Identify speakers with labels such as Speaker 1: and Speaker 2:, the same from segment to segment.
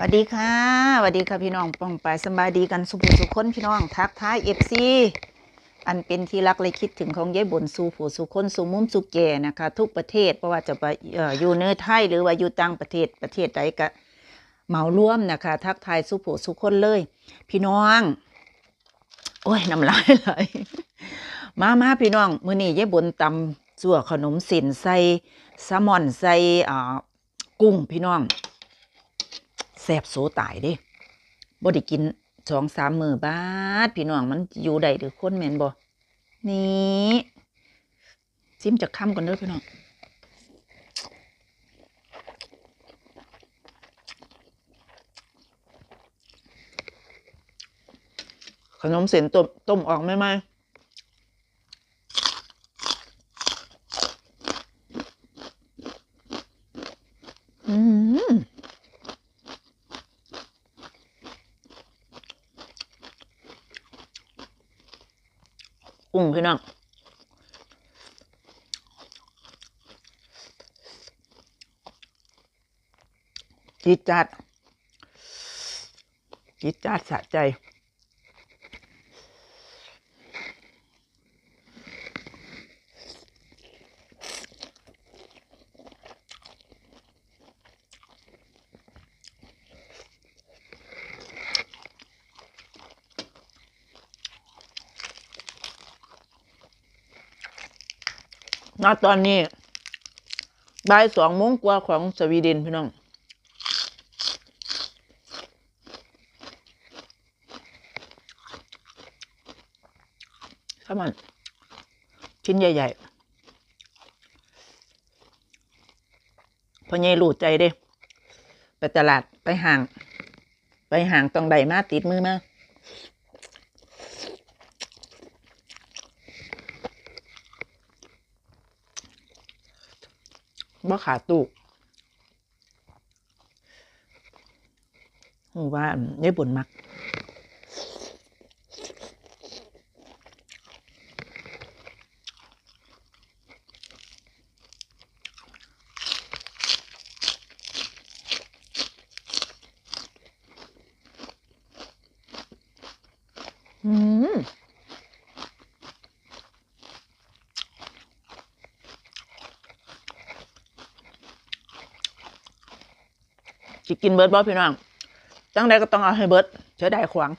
Speaker 1: สวัสดีค่ะสวัสดีค่ะพี่น้องป้องไปสบายดีกันสุขสุขคนพี่น้องทักท้ายเอฟซีอันเป็นที่รักเลยคิดถึงของยายบนสู่ผู้สู่คนสู่มุมสู่แก่นะคะ ทุกประเทศเพราะว่าจะไปอออยู่เนื้อไทยหรือว่าอยู่ต่างประเทศประเทศใดก็เหมาร่วมนะคะ ทักทายสู่ผู้สู่คนเลย พี่น้อง โอ้ยน้ำลายไหลมามาพี่น้องมื้อนี้ยายบนตำสั่วขนมส้นใส่แซลมอนใส่อ่ากุ้งพี่น้อง แซ่บโสตายเด้บ่ได้กินสองสามมือบาดพี่น้องมันอยู่ได้หรือคนแมนบ่นี่ซิมจากคำก่อนเด้อพี่น้องขนมเส้นต้มต้มออกไหมไหมอืม กุ้งพี่น้องจิตจัดจิตจัดสะใจ ณตอนนี้บ่ายสองโมงกว่าของสวีเดนพี่น้องข้ามัน ชิ้นใหญ่ๆพอใหญ่หลูดใจเด้ ไปตลาดไปห่าง ไปห่างต้องใดมาติดมือมา บ่ขาดตูกหูว่าเนยบุญมัก อืม สิกินเบิร์ดบอพี่น้องจังใดก็ต้องเอาให้เบิร์ดเชื่อได้ขวาง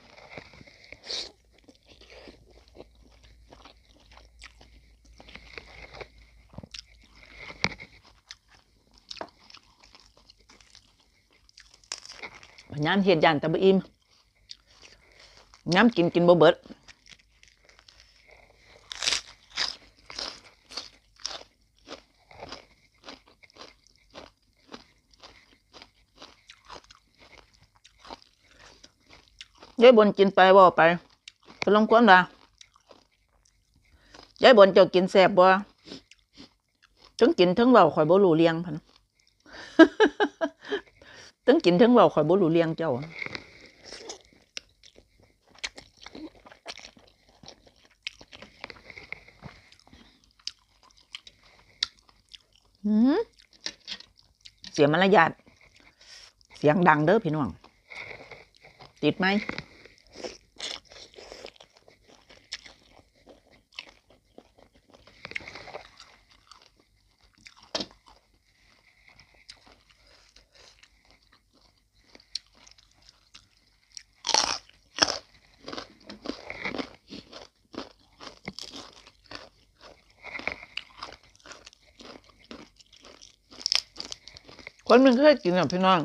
Speaker 1: พยานเห็ดยันตะบอิมย้ำกินกินบ่เบิด ยายบนกินไปบ่ไปก็ลองความดายายบนเจ้ากินแสบบ่ทั้งกินทั้งเบาข่อยบ่รู้เลียงพันทั้งกินทั้งเบาข่อยบ่รู้เลียงเจ้าเสียมารยาทเสียงดังเด้อพี่น้อง ติดไหม คนมันเคยกินอะพี่น้อง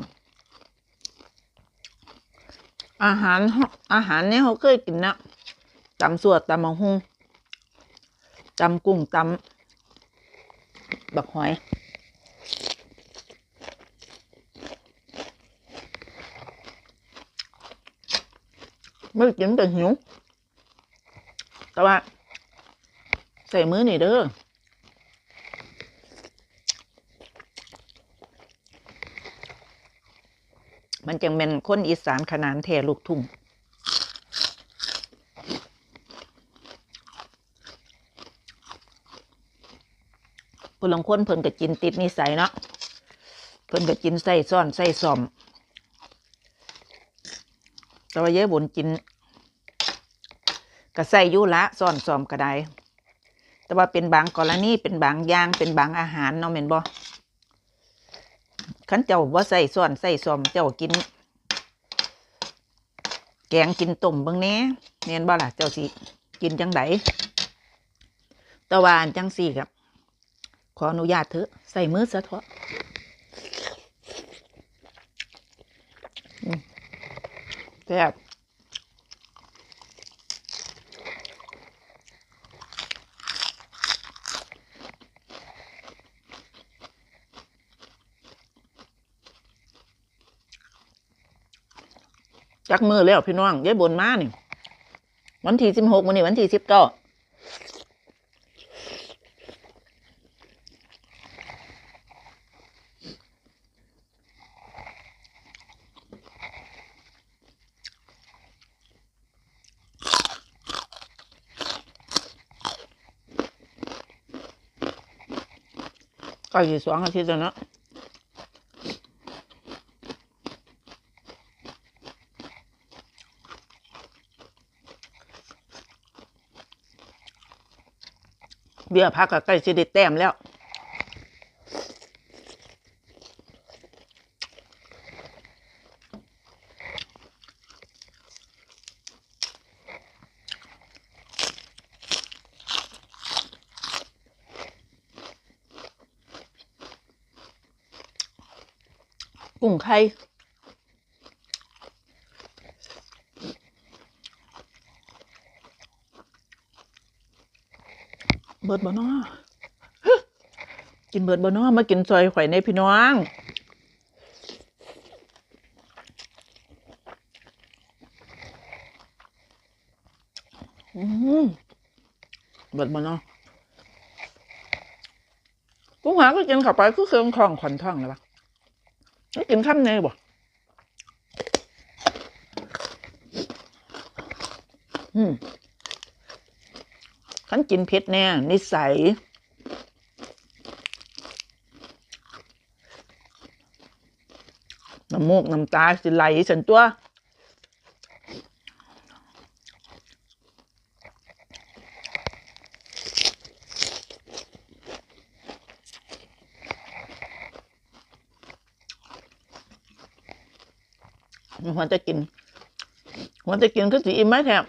Speaker 1: อาหารเฮาอาหารเนี่ยเขาเคยกินนะตำสวดตำมังหุงตำกุ้งตำบักหอยไม่ได้กินแต่หิวแต่ว่าใส่มือนี่เด้อ มันจังเป็นคนอีสานขนานแท้ลูกทุ่งผู้ลางคนเพิ่นก็กินติดนิสัยเนาะเพิ่นก็กินใส่ซ่อนใส่ซอมแต่ว่าเยอะบนกินก็ใส่ยุละซ่อนซอมก็ได้แต่ว่าเป็นบางกรณีเป็นบางอย่างเป็นบางอาหารเนาะแม่นบ่ ขันเจ้าว่าใส่ซ่วนใส่ซอมเจ้ากิน แกงกินต้มบ้างแหน่แม่นบ่ล่ะเจ้าสิกินจังไดแต่ว่าอันจังสี่ครับ ขออนุญาตเถอะใส่มือซะเถอะแซ่บ จักมือแล้วพี่น้องยายบนมานี่วันที่สิบหกวันนี้วันที่สิบเก้าก็อยู่สองอาทิตย์แล้วเนาะ บี้ยพักกับใกล้สิได้แต้มแล้วกุ้งไข่ เบิดบ่นาะกินเบิดบ่นาะมากินซอยข่อยในพี่น้องอืมเบิดบ่นาะกุ้งหาก็กินเข้าไปคือเครื่องคล่องขอนท่องเลยปะกินข้ามเนยบ่อืม กินเผ็ดแน่นิสัยน้ำมูกน้ำตาสิไหลฉันตัวหัวจะกินหัวจะกินคือสิอิ่มไหมแทบ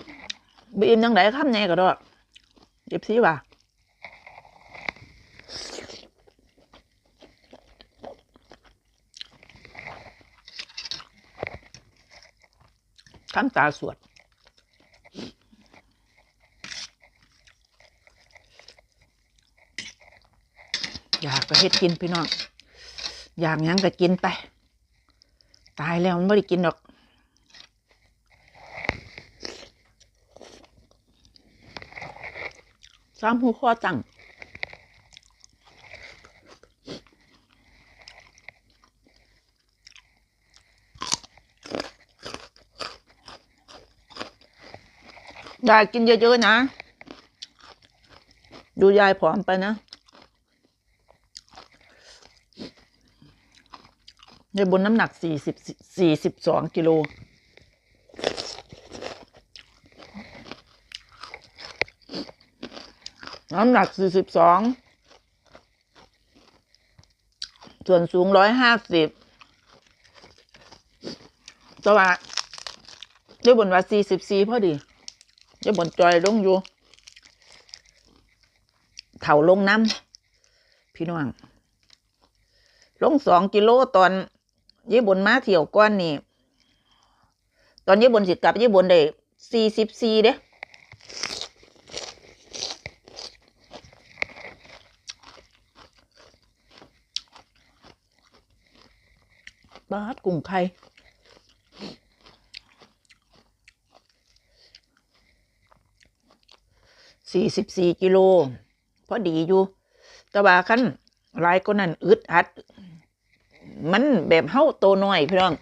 Speaker 1: บ่อิ่มยังไงข้ามแน่ก็ได้ เจ็บซีว่าข้ามตาสวดอยากก็เฮ็ดกินพี่น้อง อยากยังก็กินไป ตายแล้วมันไม่ได้กินหรอก สามหูข้อตั้งยายกินเยอะๆนะ ดูยายผอมไปนะในบนน้ำหนักสี่สิบสี่สิบสองกิโล น้ำหนักสี่สิบสอง ส่วนสูงร้อยห้าสิบแต่ว่าเดี๋ยบนว่าสี่สิบสี่พอดีเดี๋ยบนจอยลงอยู่เถาลงน้ำพี่น้อง ลงสองกิโลตอนยี่บนมาเที่ยวก้อนนี่ ตอนยี่บนสิกลับยี่บนได้สี่สิบสี่เด้ บาดกุ้งไข่สี่สิบสี่กิโลพอดีอยู่ แต่ว่าคันหลายก็นั่นอึดอัด มันแบบเฮาโตน้อยพี่น้อง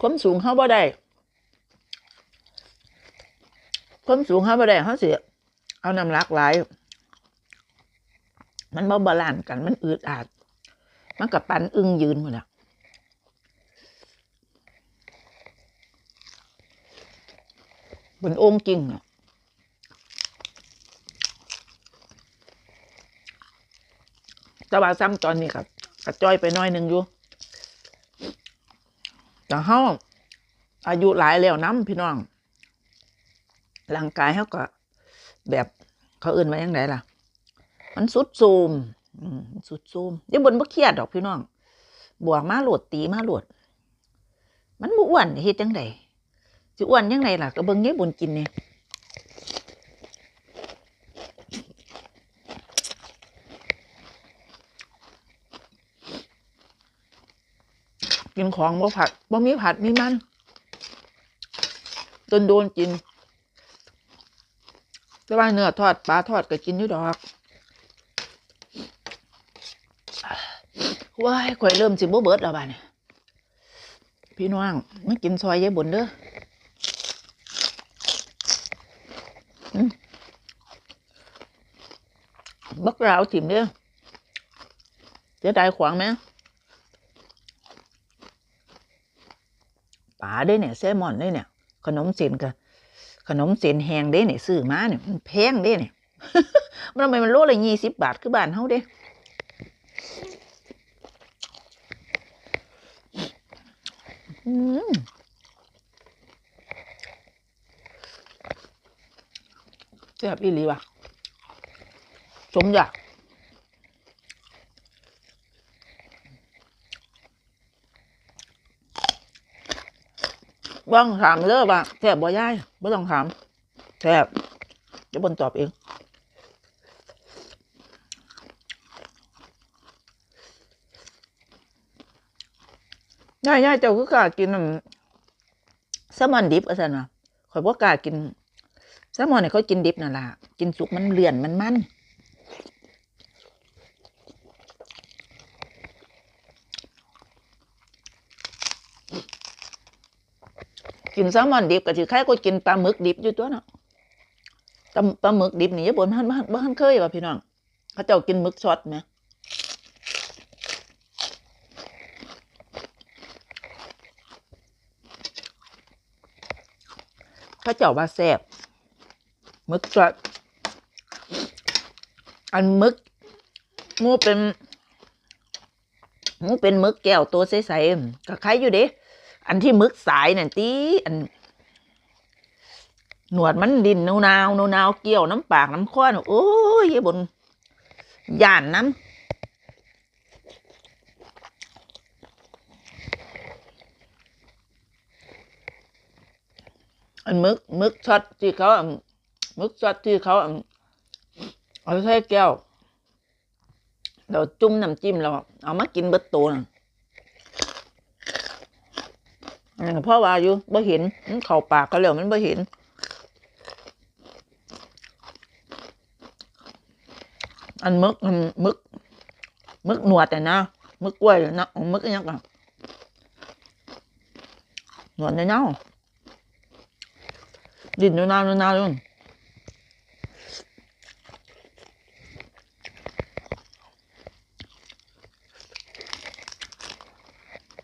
Speaker 1: ความสูงเฮาบ่ได้ความสูงเฮาบ่ได้เฮาสิเอาน้ำหนักหลาย มันบ่บาลานกัน มันอืดอาด มันกับปันอึ้งยืนหมดแล้วบนโอ่งจริงอะแต่ว่าซ้ำตอนนี้กับกระจ้อยไปน้อยหนึ่งอยู่แต่เฮาอายุหลายแล้วน้ำพี่น้อง ร่างกายเขาก็แบบเขาอื่นไว้ยังไงล่ะ มันสุดโทรมอืมมันสุดโทรมเดี๋ยวบนบ่เครียดดอกพี่น้อง บวกมาโหลดตีมาโหลด มันบ่อ้วนเฮ็ดจังไดสิอ้วนยังไงล่ะก็เบิ่งยายบนกินเนี่ยกินของบ่ผัดบ่มีผัดมีมันโดนโดนกินแต่ว่าเนื้อทอดปลาทอดก็กินอยู่ดอก ว้ายข่อยเริ่มสิบ่เบิดแล้วบ้านพี่น้องมากินซอยยายบุญเด้อบักราวถิ่มเด้อเจะได้ขวางไหมป๋าได้เนี่ยแซลมอนได้เนี่ย ขนมเส้นกับขนมเส้นแห้งเด้เนี่ยซื้อมาเนี่ยมันแพงเด้เนี่ยมันทำไมมันโลละยี่สิบบาทคือบ้านเฮาเด้ อืมแซ่บอีหลีว่ะสมอยากบ้องถามเลิกว่าแซ่บบ่ย่ายบ่ต้องถามแซ่บเดี๋ยวบนตอบเอง ย่ายย่ายเจ้าคือกล้ากินแซลมอนดิบอะสันวะข่อยบ่กล้ากินแซลมอนเนี่ยเขากินดิบนั่นล่ะ กินสุกมันเลื่อนมันมันกินแซลมอนดิบก็สิใครก็กินปลาหมึกดิบอยู่ตัวเนาะปลาหมึกดิบนี่ญี่ปุ่นบ้านบ้านบ้านเคยว่ะพี่น้องเขาเจ้ากินหมึกช็อตไหม ขาเจ้าว่าแซ่บมึกสดอันมึกมูเป็นมูเป็นมึกแก้วตัวใสๆก็ใครอยู่เด้อันที่มึกสายนั่นตีอัน หนวดมันดินนูนาวนูนาวเกี่ยวน้ำปากน้ำข้อนโอ้ยยายบนย่านน้ำ อันมึกมึกช็อตที่เขามึกช็อตที่เขาเอาใส่แก้วเราจุ่มน้ำจิ้มเราเอามากินเบิดตัวน่ะอันนั้นก็เพราะว่าอยู่บ่เห็นเข้าปากเขาแล้วมันบ่เห็นอันมึกอันมึกมึกหนวดแต่นะมึกกล้วยนะมึกอันยังก่อนหนวดในเน่า ดินดูนาวดูนาวดูน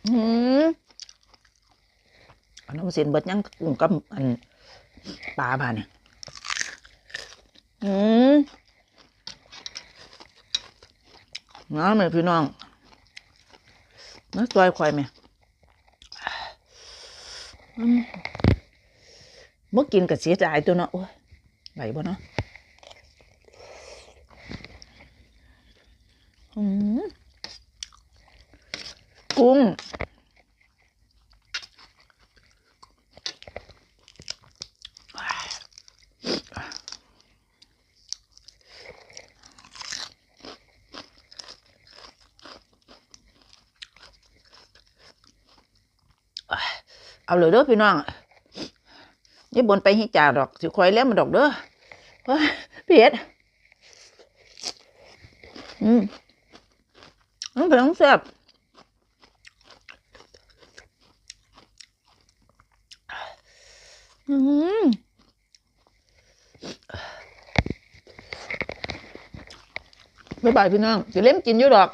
Speaker 1: อืมอันน้ำเสียนเบิดยังกุ้งกับอันปลาบ้าเนี่ยอืมน้าแม่พี่น้องน้าซอยควายแม่ เมื่อกินกับเสียดายตัวเนาะโอ้ยไหวบ่เนาะอืมกุ้งเอาเลยเด้อพี่น้อง นี่บนไปให้จ่าดอกสิควายแล้วมันดอกเด้อเฮ้ยเผ็ดอืมน้ำเผ็ดน้ำแซ่บอืมบ๊ายบายพี่น้องสิเล่มกินอยู่ดอก